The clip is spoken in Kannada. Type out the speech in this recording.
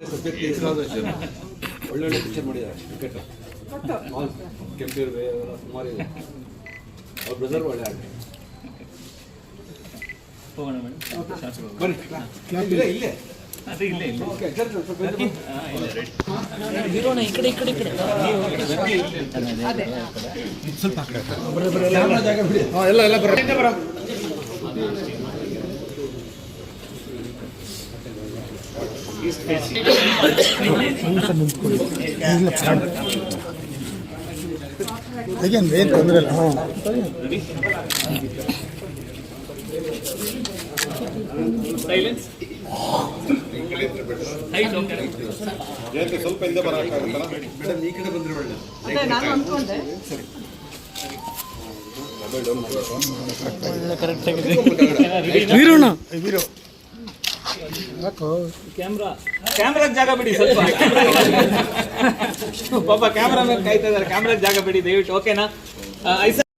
ಸಬ್ಜೆಕ್ಟ್ ಹೆಸರಾದಷ್ಟು ಒಳ್ಳೊಳ್ಳೆ ಪಿಕ್ಚರ್ ಮಾಡಿದ್ದಾರೆ ಕ್ರಿಕೆಟ್ ಕೆಂಪೀರ್ವೆ ಅವೆಲ್ಲ ಸುಮಾರು ಅವ್ರ ಬ್ರದರ್ ಒಳ್ಳೆ ಆಟ ಇಲ್ಲೇ ಇಲ್ಲೇ ಸ್ವಲ್ಪ ಈ ಕಡೆ ಈ ಕಡೆ ಅಗೇನ್ ಏನು ತೊಂದರೆ ಇಲ್ಲ ಹಾಂ ಸೈಲೆನ್ಸ್ ಹೈಟ್ ಓಕೆ ಮೇಡಮ್ ಈ ಕಡೆ ಬಂದ್ರೆ ಒಳ್ಳೆ ಅದೇ ನಾನು ಅನ್ಕೊಂಡೆ ವೀರೋಣ ವೀರೋ ಯಾಕೋ ಕ್ಯಾಮ್ರಾ ಕ್ಯಾಮ್ರಾಗ್ ಜಾಗ ಬಿಡಿ ಸ್ವಲ್ಪ ಪಾಪ ಕ್ಯಾಮ್ರಾ ಮೇಲೆ ಕಾಯ್ತಾ ಇದಾರೆ ಕ್ಯಾಮ್ರಾಗ್ ಜಾಗ ಬಿಡಿ ದಯವಿಟ್ಟು ಓಕೆನಾ ಐಸ